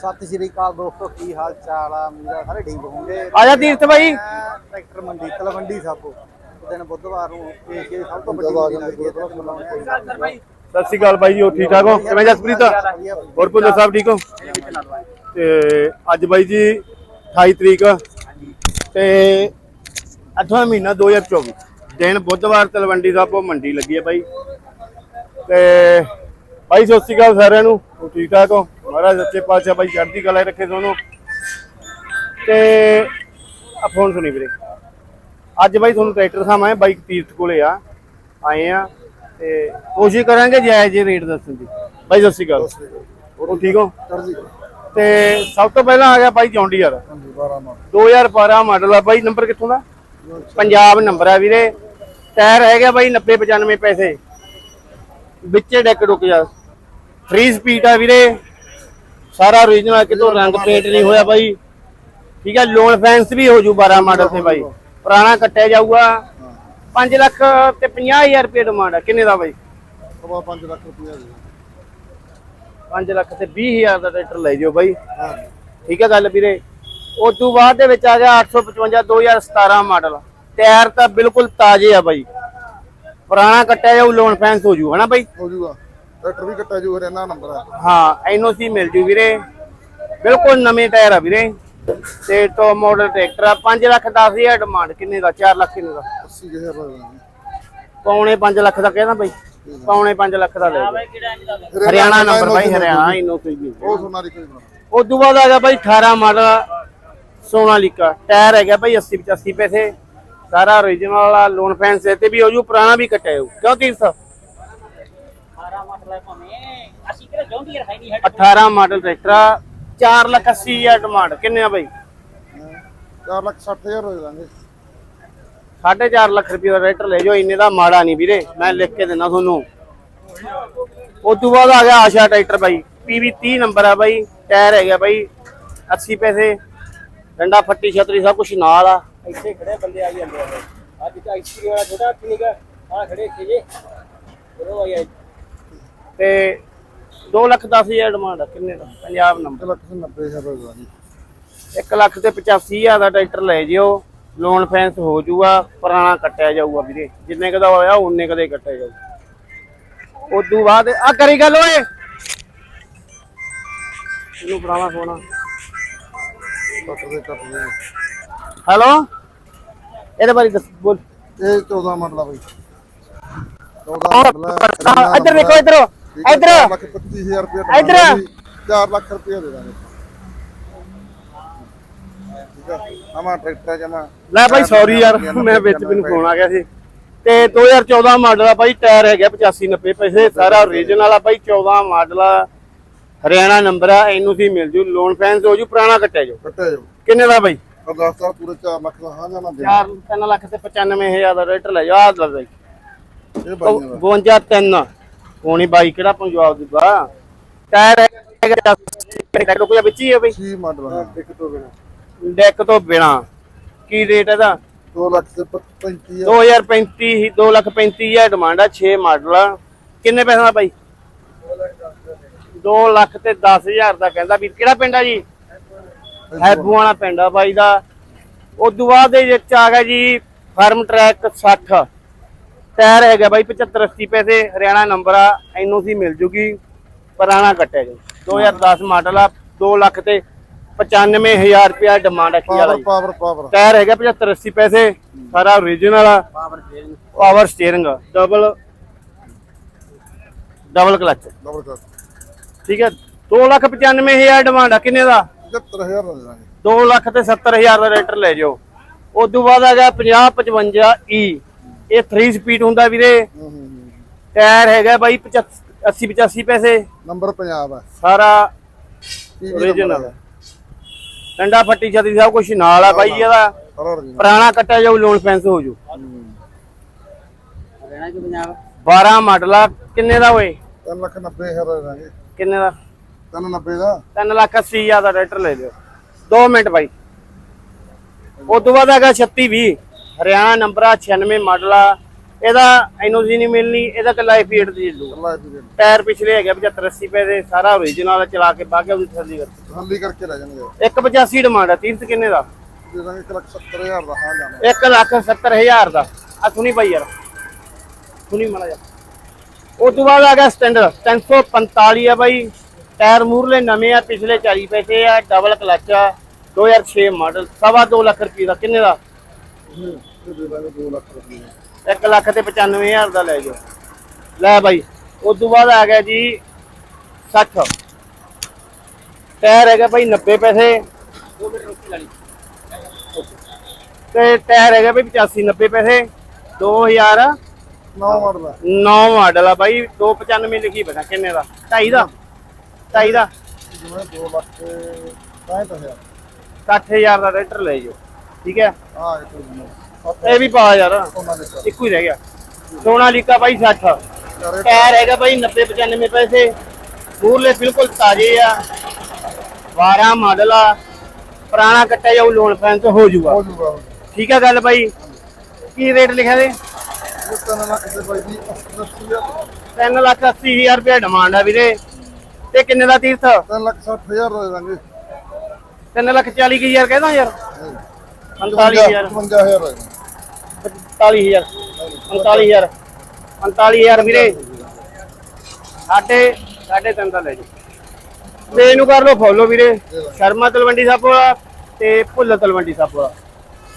ਸਤਿ ਸ਼੍ਰੀ ਅਕਾਲ ਦੋਸਤੋ ਕੀ ਹਾਲ ਚਾਲ ਆ? ਮੇਰਾ ਸਾਰੇ ਠੀਕ ਹੋਣਗੇ ਆ ਜਾ ਤੀਰਥ ਬਾਈ ਮੈਂ ਟਰੈਕਟਰ ਮੰਡੀ ਤਲਵੰਡੀ ਸਾਬੋ ਦਿਨ ਬੁੱਧਵਾਰ ਨੂੰ ਏਸ਼ੀਆ ਦੀ ਸਭ ਤੋਂ ਵੱਡੀ ਮੰਡੀ ਲੱਗਦੀ ਹੈ ਤੁਹਾਨੂੰ ਮਿਲਾਉਣੇ ਸਤਿ ਸ਼੍ਰੀ ਅਕਾਲ ਬਾਈ ਜੀ ਹੋ ਠੀਕ ਠਾਕ ਹੋ? ਕਿਵੇਂ ਜਸਪ੍ਰੀਤ ਹੋਰ ਪੁੰਦਰ ਸਾਹਿਬ ਠੀਕ ਹੋ? ਤੇ ਅੱਜ ਬਾਈ ਜੀ 28 ਤਰੀਕ। ਤੇ 8ਵਾਂ ਮਹੀਨਾ 2024 ਦਿਨ ਬੁੱਧਵਾਰ ਤਲਵੰਡੀ ਸਾਬੋ ਮੰਡੀ ਲੱਗੀ ਹੈ ਬਾਈ। ਤੇ ਬਾਈ ਸਤਿ ਸ਼੍ਰੀ ਅਕਾਲ ਸਾਰਿਆਂ ਨੂੰ। ਠੀਕ ਠਾਕ ਹੋ? ਮਹਾਰਾਜ ਸੱਚੇ ਪਾਤਸ਼ਾਹ ਬਾਈ ਚੜ੍ਹਦੀ ਕਲਾ ਰੱਖੇ ਤੁਹਾਨੂੰ ਤੇ ਆ ਫੋਨ ਸੁਣੀ ਵੀਰੇ। ਅੱਜ ਬਾਈ ਤੁਹਾਨੂੰ ਟਰੈਕਟਰ ਸਾਹਮਣੇ ਬਾਈਕ ਤੀਰਥ ਕੋਲੇ ਆ। ਆਏ ਆ ਤੇ ਕੋਸ਼ਿਸ਼ ਕਰਾਂਗੇ ਜਾਇਜ਼ ਜਿਹੇ ਰੇਟ ਦੱਸਣ ਦੀ। ਬਾਈ ਸਤਿ ਸ਼੍ਰੀ ਅਕਾਲ। ਹੋਰ ਠੀਕ ਹੋ? ਤੇ ਸਭ ਤੋਂ ਪਹਿਲਾਂ ਆ ਗਿਆ ਬਾਈ ਜੌਂਡੀਅਰ ਹਾਂਜੀ 12 ਮਾਰ 2012 ਮਾਡਲ ਆ। ਬਾਈ ਨੰਬਰ ਕਿੱਥੋਂ ਦਾ? ਪੰਜਾਬ ਨੰਬਰ ਆ ਵੀਰੇ। ਟਾਇਰ ਹੈਗਾ ਬਾਈ 90 95 ਪੈਸੇ। ਵਿੱਚੇ ਡੈਕ ਰੁਕ ਜਾ। ਫ੍ਰੀ ਸਪੀਡ ਆ ਵੀਰੇ। ਸਾਰਾ ਓਰੀਜਨਲ ਕਿਤੋਂ ਰੰਗ ਪੇਂਟ ਨਹੀਂ ਹੋਇਆ ਬਾਈ। ਠੀਕ ਹੈ ਲੋਨ ਫੈਂਸ ਵੀ ਹੋ ਜੂ 12 ਮਾਡਲ ਤੇ ਬਾਈ। ਪੁਰਾਣਾ ਕੱਟਿਆ ਜਾਊਗਾ। 5 ਲੱਖ ਤੇ 50000 ਰੁਪਏ ਡਿਮਾਂਡ ਆ ਕਿੰਨੇ ਦਾ ਬਾਈ? ਸਵਾ 5 ਲੱਖ ਰੁਪਏ ਦੇ 5 ਲੱਖ ਤੇ 20000 ਦਾ ਟਰੈਕਟਰ ਲੈ ਜਿਓ ਬਾਈ। ਹਾਂ। ਠੀਕ ਹੈ ਗੱਲ ਵੀਰੇ। ਉਸ ਤੋਂ ਬਾਅਦ ਦੇ ਵਿੱਚ ਆ ਗਿਆ 855 2017 ਮਾਡਲ। ਟਾਇਰ ਤਾਂ ਬਿਲਕੁਲ ਤਾਜ਼ੇ ਆ ਬਾਈ। ਪੁਰਾਣਾ ਕੱਟਿਆ ਜਾਊ ਲੋਨ ਫੈਂਸ ਹੋ ਜੂ ਹਨਾ ਬਾਈ? ਹੋ ਜੂਗਾ। ਟਰੈਕਟਰ ਵੀ ਕੱਟਿਆ ਜੂ ਹਰਿਆਣਾ ਨੰਬਰ ਆ ਹਾਂ ਐਨਓਸੀ ਮਿਲ ਜੂ ਵੀਰੇ। ਬਿਲਕੁਲ ਨਵੇਂ ਟਾਇਰ ਆ ਵੀਰੇ। ਤੇ ਟੋ ਮਾਡਲ ਟਰੈਕਟਰ ਆ 5 ਲੱਖ 10000 ਡਿਮਾਂਡ ਕਿੰਨੇ ਦਾ? 4 ਲੱਖ ਕਿੰਨੇ ਦਾ? 80000 ਰੁਪਏ ਦਾ ਪੌਣੇ 5 ਲੱਖ ਦਾ ਕਹਿੰਦਾ ਬਾਈ? ਪੌਣੇ 5 ਲੱਖ ਦਾ ਲੈ। ਹਰਿਆਣਾ ਨੰਬਰ ਬਾਈ ਹਰਿਆਣਾ ਐਨਓਸੀ ਵੀ ਉਹ ਸੋਨਾਲੀ ਕੋਈ ਉਸ ਤੋਂ ਬਾਅਦ ਆ ਗਿਆ ਬਾਈ 18 ਮਾਡਲ ਸੋਨਾਲੀਕਾ ਟਾਇਰ ਹੈਗਾ ਬਾਈ 80 85 ਪੈਸੇ। ਸਾਰਾ origignal ਵਾਲਾ ਲੋਨ ਫੈਂਸ ਤੇ ਵੀ ਹੋ ਜੂ ਪੁਰਾਣਾ ਵੀ ਕੱਟਿਆ ਹੋ ਕਿਉਂ ਤੀਰਥ 18 ਮਾਡਲ ਟਰੈਕਟਰ 4 ਲੱਖ 80 ਹਜ਼ਾਰ ਡਿਮਾਂਡ ਕਿੰਨੇ ਆ ਬਾਈ? 4 ਲੱਖ 60000 ਰੁਪਏ ਦਾਂਗੇ 4.5 ਲੱਖ ਰੁਪਏ ਦਾ ਟਰੈਕਟਰ ਲੈ ਜਾਓ ਇੰਨੇ ਦਾ ਮਾੜਾ ਨਹੀਂ ਵੀਰੇ। ਮੈਂ ਲਿਖ ਕੇ ਦਿੰਦਾ ਤੁਹਾਨੂੰ। ਉਸ ਤੋਂ ਬਾਅਦ ਆ ਗਿਆ ਆਸ਼ਾ ਟਰੈਕਟਰ ਬਾਈ। ਪੀਵੀ 30 ਨੰਬਰ ਆ ਬਾਈ। ਟਾਇਰ ਹੈਗਾ ਬਾਈ। 80 ਪੈਸੇ। ਡੰਡਾ ਫੱਟੀ ਛਤਰੀ ਸਭ ਕੁਝ ਨਾਲ ਆ। ਇੱਥੇ ਖੜੇ ਬੰਦੇ ਆ ਜਾਂਦੇ ਆ ਅੱਜ ਤਾਂ ਆਈਸੀ ਵਾਲਾ ਛੋਟਾ ਕਿਨੇਗਾ ਆ। ਖੜੇ ਇੱਥੇ ਜੇ ਚਲੋ ਆਈ ਤੇ 2 ਲੱਖ 10 ਹਜ਼ਾਰ ਡਿਮਾਂਡ ਆ ਕਿੰਨੇ ਦਾ? ਪੰਜਾਬ ਨੰਬਰ 1 ਲੱਖ 90000 ਰੁਪਏ ਦਾਂਗੇ 1 ਲੱਖ ਤੇ 85 ਹਜ਼ਾਰ ਦਾ ਟਰੈਕਟਰ ਲੈ ਜਿਓ ਲੋਨ ਫੈਂਸ ਹੋ ਜਾਊਗਾ ਪੁਰਾਣਾ ਕੱਟਿਆ ਜਾਊਗਾ ਵੀਰੇ। ਜਿੰਨੇ ਕਦਾ ਹੋਇਆ ਉਨੇ ਕਦੇ ਕੱਟਿਆ ਜਾਊ। ਉਦੋਂ ਬਾਅਦ ਆ ਕਰੀ ਗੱਲ ਓਏ। ਇਹਨੂੰ ਪੁਰਾਣਾ ਸੋਨਾ ਹੈਲੋ ਇਹਦੇ ਬਾਰੇ ਦੱਸ ਬੋਲ। ਇਹ 14 ਮਾਡਲ ਆ ਬਈ। 14 ਮਾਡਲ ਆਹ, ਇੱਧਰ ਦੇਖੋ ਇੱਧਰ। ਇੱਧਰ। 4 ਲੱਖ 25000 ਰੁਪਏ ਇੱਧਰ। 4 ਲੱਖ ਰੁਪਏ ਦੇ ਦਾਂਗੇ। ਠੀਕ ਆ? ਆਮਾ ਟਰੈਕਟਰ ਜਮਾ। ਲੈ ਭਾਈ ਸੌਰੀ ਯਾਰ ਮੈਂ ਵਿੱਚ ਮੈਨੂੰ ਫੋਨ ਆ ਗਿਆ ਸੀ। ਤੇ 2014 ਮਾਡਲ ਆ ਬਾਈ ਟਾਇਰ ਹੈਗਾ 85 90 ਪੈਸੇ ਸਾਰਾ ਓਰੀਜਨਲ ਆ ਬਾਈ 14 ਮਾਡਲ ਆ। ਹਰਿਆਣਾ ਨੰਬਰ ਆ ਇਹਨੂੰ ਵੀ ਮਿਲ ਜੂ ਲੋਨ ਫੈਂਸ ਹੋ ਜੂ ਪੁਰਾਣਾ ਕੱਟਿਆ ਜੋ ਕੱਟਿਆ ਜੋ ਕਿੰਨੇ ਦਾ ਬਾਈ? ਅਗਸਤ ਪੂਰੇ 4 ਲੱਖ ਦਾ ਹਾਂ ਜਾਣਾ ਦੇ। 4 3 ਲੱਖ ਤੇ 95000 ਦਾ ਰੇਟ ਲੈ ਜਾ ਆ ਬਾਈ। ਦਾ। 52 3 ਕੋਣੀ ਬਾਈ ਕਿਹੜਾ ਪੰਜਾਬ ਦੀ ਬਾ ਟਾਇਰ ਹੈਗਾ ਰੁਕ ਜਾ ਵਿੱਚ ਹੀ ਹੈ ਬਾਈ। 6 ਮਾਡਲ ਹਾਂ ਇੱਕ ਤੋਂ ਬਿਨਾ। ਡੈਕ ਤੋਂ ਬਿਨਾ। ਕੀ ਰੇਟ ਇਹਦਾ? 2 ਲੱਖ ਤੇ 35 2035 ਹੀ 2 ਲੱਖ 35 ਹਜ਼ਾਰ ਡਿਮਾਂਡ ਆ 6 ਮਾਡਲ ਆ। ਕਿੰਨੇ ਪੈਸੇ ਦਾ ਬਾਈ? 2 ਲੱਖ ਤੇ 10000 ਦਾ ਕਹਿੰਦਾ ਵੀਰ। ਕਿਹੜਾ ਪਿੰਡ ਆ ਜੀ? ਹੈਬੂ ਵਾਲਾ ਪਿੰਡ ਆ ਬਾਈ ਦਾ। ਉਸ ਤੋਂ ਬਾਅਦ ਦੇ ਵਿੱਚ ਆ ਗਿਆ ਜੀ ਫਾਰਮ ਟਰੈਕ 60 ਟਾਇਰ ਹੈਗਾ ਬਾਈ 75 80 ਪੈਸੇ ਹਰਿਆਣਾ ਨੰਬਰ ਆ ਐਨਓਸੀ ਮਿਲ ਜੂਗੀ ਪੁਰਾਣਾ ਕੱਟਿਆ ਜੀ। 2010 ਮਾਡਲ ਆ 2 ਲੱਖ ਤੇ 95000 ਰੁਪਿਆ ਡਿਮਾਂਡ ਆ ਕੀ ਵਾਲਾ ਪਾਵਰ ਪਾਵਰ ਪਾਵਰ ਟਾਇਰ ਹੈਗਾ 75 80 ਪੈਸੇ ਸਾਰਾ ਓਰੀਜਨਲ ਆ। Power steering double double clutch double ਕਰ ਠੀਕ ਹੈ 2 ਲੱਖ 95000 ਡਿਮਾਂਡ ਆ ਕਿੰਨੇ ਦਾ? 75000 ਦਾ ਦੇ ਦਾਂਗੇ। 2 ਲੱਖ ਤੇ 70000 ਦਾ ਰੇਟਰ ਲੈ ਜਾਓ। ਉਸ ਤੋਂ ਬਾਅਦ ਆ ਗਿਆ 50 55 E ਇਹ 3 ਸਪੀਡ ਹੁੰਦਾ ਵੀਰੇ। ਟਾਇਰ ਹੈਗਾ ਬਾਈ 80 85 ਪੈਸੇ। ਨੰਬਰ ਪੰਜਾਬ ਹੈ ਸਾਰਾ ਓਰੀਜਨਲ ਡੰਡਾ ਫੱਟੀ ਛਤਰੀ ਸਭ ਕੁਝ ਨਾਲ ਆ ਬਾਈ ਇਹਦਾ। ਪੁਰਾਣਾ ਕੱਟਿਆ ਜਾਊ ਲੋਨ ਫੈਂਸ ਹੋ ਜੂ ਹੂੰ। 12 ਮਾਡਲ ਆ। ਕਿੰਨੇ ਦਾ ਓਏ? ਤਿੰਨ ਲੱਖ 90000 ਦਾ ਦੇ ਦਾਂਗੇ ਕਿੰਨੇ ਦਾ? 390 ਦਾ? 3 ਲੱਖ 80 ਹਜ਼ਾਰ ਦਾ ਰੇਟਰ ਲੈ ਲਿਓ। 2 ਮਿੰਟ ਬਾਈ। ਉਸ ਤੋਂ ਬਾਅਦ ਹੈਗਾ 3620 ਹਰਿਆਣਾ ਨੰਬਰ ਆ 96 ਮਾਡਲ ਆ। ਇਹਦਾ ਐਨਓਜੀ ਨਹੀਂ ਮਿਲਣੀ ਇਹਦਾ ਕੱਲਾ ਐਫੀਏਟ ਦੀ ਚੱਲੂ ਟਾਇਰ ਪਿਛਲੇ ਹੈਗੇ 75 80 ਰੁਪਏ ਦੇ ਸਾਰਾ ਓਰੀਜਨਲ ਚਲਾ ਕੇ ਬਾਗੇ ਉਹਦੀ ਥੱਲੀ ਕਰ ਹੱਲੀ ਕਰਕੇ ਲੈ ਜਾਣਗੇ। 185 ਡਿਮਾਂਡ ਹੈ 30 ਕਿੰਨੇ ਦਾ? ਦੇ ਦਾਂਗੇ 170000 ਦਾ ਹਾਂ ਜਾਣਾ 1 ਲੱਖ 70 ਹਜ਼ਾਰ ਦਾ। ਆ ਸੁਣੀ ਬਾਈ ਯਾਰ। ਸੁਣੀ ਮਾੜਾ ਜਾ ਉਸ ਤੋਂ ਬਾਅਦ ਆ ਗਿਆ ਸਟੈਂਡਰਡ 345 ਆ ਬਾਈ। ਟਾਇਰ ਮੂਰਲੇ ਨਵੇਂ ਆ ਪਿਛਲੇ 40 ਪੈਸੇ ਆ ਡਬਲ ਕਲਚ ਆ। 2006 ਮਾਡਲ। ਸਵਾ 2 ਲੱਖ ਰੁਪਏ ਦਾ। ਕਿੰਨੇ ਦਾ? ਤੇ ਦੇ ਦਾਂਗੇ 2 ਲੱਖ ਰੁਪਏ 1 ਲੱਖ ਤੇ 95000 ਦਾ ਲੈ ਜਾਓ। ਲੈ ਬਾਈ ਉਸ ਤੋਂ ਬਾਅਦ ਆ ਗਿਆ ਜੀ 60 ਟਾਇਰ ਹੈਗਾ ਬਾਈ 90 ਪੈਸੇ। ਤੇ ਟਾਇਰ ਹੈਗਾ ਬਾਈ 85 90 ਪੈਸੇ। 2000 ਨੌ ਮਾਡਲ ਹੈ ਨੌ ਮਾਡਲ ਆ ਬਾਈ। 295 ਲਿਖੀ ਬਣਾ ਕਿੰਨੇ ਦਾ? 2.5 ਦਾ। 2.5 ਦਾ। ਜਿਵੇਂ 2 ਲੱਖ ਤੇ 65000 60000 ਦਾ ਰੇਟਰ ਲੈ ਜਾਓ। ਠੀਕ ਹੈ? ਹਾਂ ਇਹ ਤੋਂ ਜੀ ਇਹ ਵੀ ਪਾ ਯਾਰ। ਇੱਕੋ ਹੀ ਰਹਿ ਗਿਆ। ਸੋਨਾਲੀਕਾ ਬਾਈ 60 ਯਾਰ ਇਹ ਟਾਇਰ ਹੈਗਾ ਬਾਈ 90 95 ਪੈਸੇ। ਮੂਰਲੇ ਬਿਲਕੁਲ ਤਾਜ਼ੇ ਆ। 12 ਮਾਡਲ ਆ। ਪੁਰਾਣਾ ਕੱਟਿਆ ਜਾਊ ਲੋਨ ਫੈਂਸ ਹੋ ਜੂਗਾ ਠੀਕ ਹੈ ਗੱਲ ਬਾਈ? ਕੀ ਰੇਟ ਲਿਖਿਆ ਦੇ ਇਹ ਤਾਂ ਨਾ ਕਿਸੇ ਬਾਈ ਦੀ 80000 3 ਲੱਖ 80 ਹਜ਼ਾਰ ਰੁਪਏ ਡਿਮਾਂਡ ਆ ਵੀਰੇ। ਤੇ ਕਿੰਨੇ ਦਾ ਤੀਰਥ? 3 ਲੱਖ 60000 ਦਾ ਦੇ ਦਾਂਗੇ। 3 ਲੱਖ 40 ਹਜ਼ਾਰ ਕਹਿੰਦਾ ਯਾਰ। 45000 55000 ਦਾ 45000 45000 45000 ਵੀਰੇ। ਸਾਡੇ ਸਾਡੇ ਤਿੰਨ ਦਾ ਲੈ ਜਾਓ। ਤੇ ਇਹਨੂੰ ਕਰ ਲਓ ਫੋਲੋ ਵੀਰੇ। ਸ਼ਰਮਾ ਤਲਵੰਡੀ ਵਾਲਾ ਤੇ ਭੁੱਲ ਤਲਵੰਡੀ ਵਾਲਾ।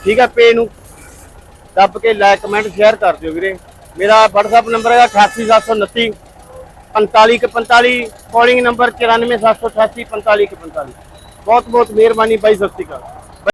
ਠੀਕ ਹੈ ਪੇ ਨੂੰ ਦੱਬ ਕੇ ਲਾਈਕ ਕਮੈਂਟ ਸ਼ੇਅਰ ਕਰ ਦਿਓ ਵੀਰੇ। ਮੇਰਾ WhatsApp ਨੰਬਰ ਹੈਗਾ 88729 4545 ਕਾਲਿੰਗ ਨੰਬਰ 94788 4545 ਬਹੁਤ ਬਹੁਤ ਮਿਹਰਬਾਨੀ ਬਾਈ ਸਤਿ ਸ਼੍ਰੀ ਅਕਾਲ।